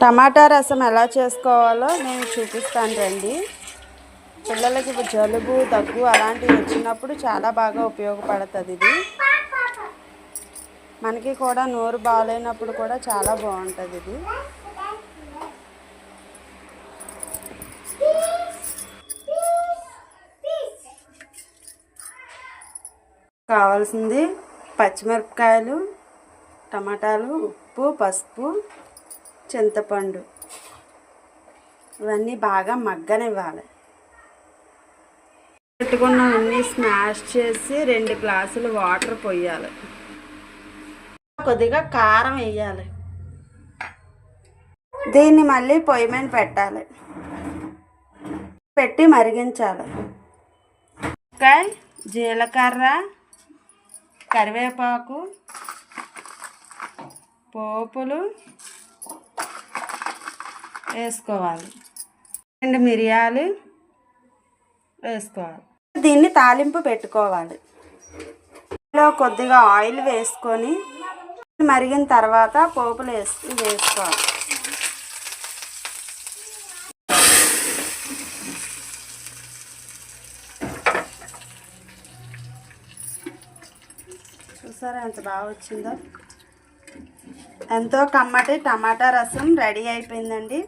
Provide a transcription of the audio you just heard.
టమాటా రసం ఎలా చేసుకోవాలో నేను చూపిస్తాను రండి. పిల్లలకి జలుబు దగ్గు అలాంటివి వచ్చినప్పుడు చాలా బాగా ఉపయోగపడుతుంది ఇది. మనకి కూడా నోరు బాగాలేనప్పుడు కూడా చాలా బాగుంటుంది ఇది. కావాల్సింది పచ్చిమిరపకాయలు టమాటాలు ఉప్పు పసుపు చింతపండు. ఇవన్నీ బాగా మగ్గనివ్వాలి. పెట్టుకున్నవన్నీ స్మాష్ చేసి రెండు గ్లాసులు వాటర్ పోయాలి. కొద్దిగా కారం వేయాలి. దీన్ని మళ్ళీ పొయ్యి మీద పెట్టాలి. పెట్టి మరిగించాలి. ఇంకా జీలకర్ర కరివేపాకు పోపులు వేసుకోవాలి. రెండు మిరియాలు వేసుకోవాలి. దీన్ని తాలింపు పెట్టుకోవాలి. ఇందులో కొద్దిగా ఆయిల్ వేసుకొని మరిగిన తర్వాత పోపులు వేసి వేసుకోవాలి. చూసారా ఎంత బాగా వచ్చిందో? ఎంతో కమ్మటి టమాటా రసం రెడీ అయిపోయిందండి.